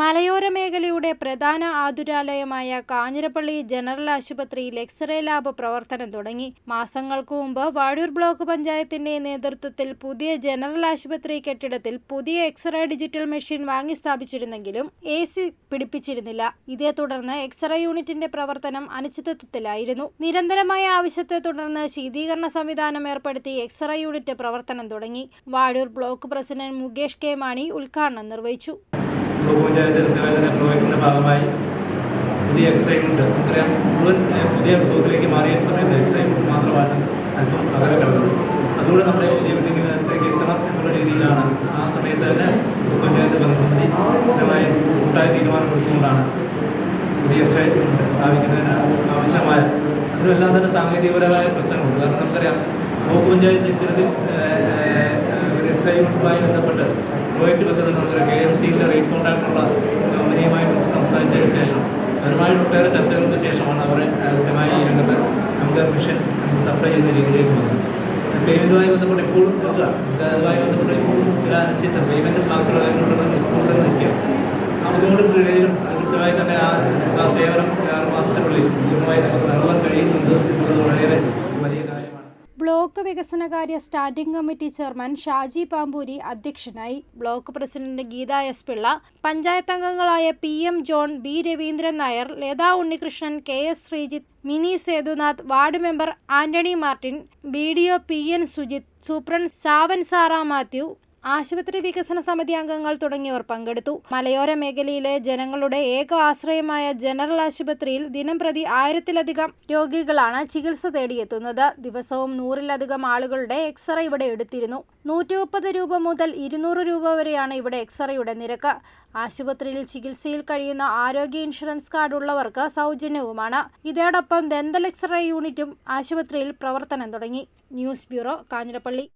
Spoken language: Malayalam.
മലയോര മേഖലയുടെ പ്രധാന ആതുരാലയമായ കാഞ്ഞിരപ്പള്ളി ജനറൽ ആശുപത്രിയിൽ എക്സ്റേ ലാബ് പ്രവർത്തനം തുടങ്ങി. മാസങ്ങൾക്ക് മുമ്പ് വാഴൂർ ബ്ലോക്ക് പഞ്ചായത്തിന്റെ നേതൃത്വത്തിൽ പുതിയ ജനറൽ ആശുപത്രി കെട്ടിടത്തിൽ പുതിയ എക്സ്റേ ഡിജിറ്റൽ മെഷീൻ വാങ്ങി സ്ഥാപിച്ചിരുന്നെങ്കിലും എ സി പിടിപ്പിച്ചിരുന്നില്ല. ഇതേ തുടർന്ന് എക്സ്റേ യൂണിറ്റിന്റെ പ്രവർത്തനം അനിശ്ചിതത്വത്തിലായിരുന്നു. നിരന്തരമായ ആവശ്യത്തെ തുടർന്ന് ശീതീകരണ സംവിധാനം ഏർപ്പെടുത്തി എക്സ്റേ യൂണിറ്റ് പ്രവർത്തനം തുടങ്ങി. Vazhoor block president Mukesh K Mani ഉദ്ഘാടനം നിർവഹിച്ചു. ബ്ലോക്ക് പഞ്ചായത്ത് കൃത്യവേദന പ്രോജക്റ്റിന്റെ ഭാഗമായി പുതിയ എക്സ്റേ ഉണ്ട്. നമുക്കറിയാം മുഴുവൻ പുതിയ ബ്ലോക്കിലേക്ക് മാറിയ സമയത്ത് യൂണിറ്റ് മാത്രമാണ് അല്പം അകലെ കിടന്നത്. അതുകൊണ്ട് നമ്മുടെ പുതിയ ബിൽഡിങ്ങിനകത്തേക്ക് എത്തണം എന്നുള്ള രീതിയിലാണ് ആ സമയത്ത് തന്നെ ബ്ലോക്ക് പഞ്ചായത്ത് ഭരണസമിതി കൃത്യമായ കൂട്ടായ തീരുമാനം എടുത്തുകൊണ്ടാണ് പുതിയ എക്സ്റേ സ്ഥാപിക്കുന്നതിന് ആവശ്യമായ. അതിനെല്ലാം തന്നെ സാങ്കേതികപരമായ പ്രശ്നങ്ങളുണ്ട്. കാരണം നമുക്കറിയാം ബ്ലോക്ക് പഞ്ചായത്ത് ഇത്തരത്തിൽ ഒരു യൂണിറ്റുമായി ബന്ധപ്പെട്ട് പ്രോജക്റ്റ് വെക്കുന്ന നമുക്ക് കെ എം സിയിലെ റേറ്റ് കോൺട്രാക്ടുള്ള കമ്പനിയുമായിട്ട് സംസാരിച്ചതിന് ശേഷം അവരുമായിട്ട് ഒട്ടേറെ ചർച്ചകൾക്ക് ശേഷമാണ് അവർ കൃത്യമായി ഈ രംഗത്ത് നമുക്ക് മിഷൻ നമുക്ക് സപ്ലൈ ചെയ്യുന്ന രീതിയിലേക്ക് വന്നത്. പേയ്മെന്റുമായി ബന്ധപ്പെട്ട് ഇപ്പോഴും നിൽക്കുക. അതുമായി ബന്ധപ്പെട്ട് ഇപ്പോഴും ചില അനിശ്ചിത പേയ്മെന്റ് ബാക്കിയുള്ള കാര്യങ്ങളുണ്ടെങ്കിൽ ഇപ്പോൾ തന്നെ നിൽക്കുക. ആ ബുദ്ധിമുട്ടുകളിലും അത് കൃത്യമായി തന്നെ ആ ആ സേവനം ആറ് മാസത്തിനുള്ളിൽ പൂർണമായി നമുക്ക് നൽകാൻ കഴിയുന്നുണ്ട് എന്നുള്ളത് വളരെ വലിയ കാര്യമാണ്. ബ്ലോക്ക് വികസനകാര്യ standing committee chairman Shaji Pampoori അധ്യക്ഷനായി. Block president Geetha S Pillai panchayat അംഗങ്ങളായ P M John B Raveendran Nair Latha Unnikrishnan K S Sreejith Mini Sethunath ward member Antony Martin B D O P N Sujith superintendent Savan Sara Mathew ആശുപത്രി വികസന സമിതി അംഗങ്ങൾ തുടങ്ങിയവർ പങ്കെടുത്തു. മലയോര മേഖലയിലെ ജനങ്ങളുടെ ഏക ആശ്രയമായ ജനറൽ ആശുപത്രിയിൽ ദിനം പ്രതി ആയിരത്തിലധികം രോഗികളാണ് ചികിത്സ തേടിയെത്തുന്നത്. ദിവസവും നൂറിലധികം ആളുകളുടെ എക്സ്റേ ഇവിടെ എടുത്തിരുന്നു. നൂറ്റി രൂപ മുതൽ ഇരുന്നൂറ് രൂപ വരെയാണ് ഇവിടെ എക്സ്റേയുടെ നിരക്ക്. ആശുപത്രിയിൽ ചികിത്സയിൽ കഴിയുന്ന ആരോഗ്യ ഇൻഷുറൻസ് കാർഡ് ഉള്ളവർക്ക് സൗജന്യവുമാണ്. ഇതോടൊപ്പം ദന്തൽ എക്സ്റേ യൂണിറ്റും ആശുപത്രിയിൽ പ്രവർത്തനം തുടങ്ങി. News bureau Kanjirappally.